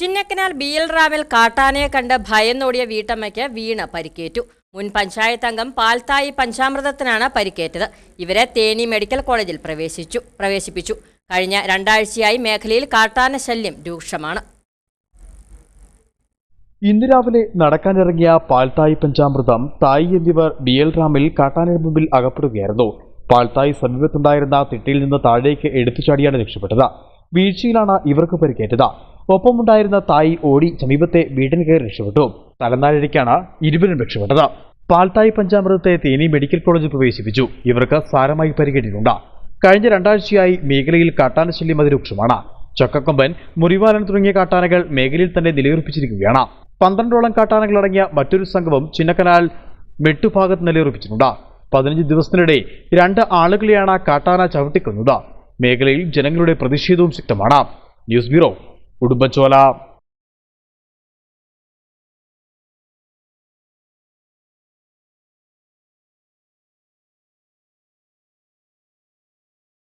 Chinnakanal B L റാമിൽ കാട്ടാനയെ കണ്ട് ഭയന്നോടിയ വീട്ടമ്മയ്ക്ക് വീണ് പരിക്കേറ്റു. മുൻ പഞ്ചായത്ത് അംഗം പാൽത്തായി പഞ്ചാമൃതത്തിനാണ് പരിക്കേറ്റത്. ഇവരെ തേനി മെഡിക്കൽ കോളേജിൽ പ്രവേശിച്ചു പ്രവേശിപ്പിച്ചു. കഴിഞ്ഞ രണ്ടാഴ്ചയായി മേഖലയിൽ കാട്ടാന ശല്യം രൂക്ഷമാണ്. ഇന്ന് രാവിലെ നടക്കാനിറങ്ങിയ പാൽത്തായി പഞ്ചാമൃതം തായി എന്നിവർ ബി എൽ റാമിൽ കാട്ടാനയുടെ മുമ്പിൽ അകപ്പെടുകയായിരുന്നു. പാൽത്തായി സമീപത്തുണ്ടായിരുന്ന തിട്ടിയിൽ നിന്ന് താഴേക്ക് എടുത്തു ചാടിയാണ് രക്ഷപ്പെട്ടത്. വീഴ്ചയിലാണ് ഇവർക്ക് പരിക്കേറ്റത്. ഒപ്പമുണ്ടായിരുന്ന തായി ഓടി സമീപത്തെ വീടിന് കയറി രക്ഷപ്പെട്ടു. തലനാഴിക്കാണ് ഇരുവരും രക്ഷപ്പെട്ടത്. പാൽത്തായി പഞ്ചാമൃതത്തെ തേനി മെഡിക്കൽ കോളേജിൽ പ്രവേശിപ്പിച്ചു. ഇവർക്ക് സാരമായി പരിക്കേറ്റിട്ടുണ്ട്. കഴിഞ്ഞ രണ്ടാഴ്ചയായി മേഖലയിൽ കാട്ടാന ശല്യം അതിരൂക്ഷമാണ്. ചക്കക്കൊമ്പൻ മുറിവാലൻ തുടങ്ങിയ കാട്ടാനകൾ മേഖലയിൽ തന്നെ നിലയുറപ്പിച്ചിരിക്കുകയാണ്. പന്ത്രണ്ടോളം കാട്ടാനകളടങ്ങിയ മറ്റൊരു സംഘവും ചിന്നക്കനാൽ മെട്ടുഭാഗത്ത് നിലയുറപ്പിച്ചിട്ടുണ്ട്. പതിനഞ്ച് ദിവസത്തിനിടെ രണ്ട് ആളുകളെയാണ് കാട്ടാന ചവിട്ടിക്കൊന്നത്. മേഖലയിൽ ജനങ്ങളുടെ പ്രതിഷേധവും ശക്തമാണ്. News bureau ഉടുമ്പച്ചോല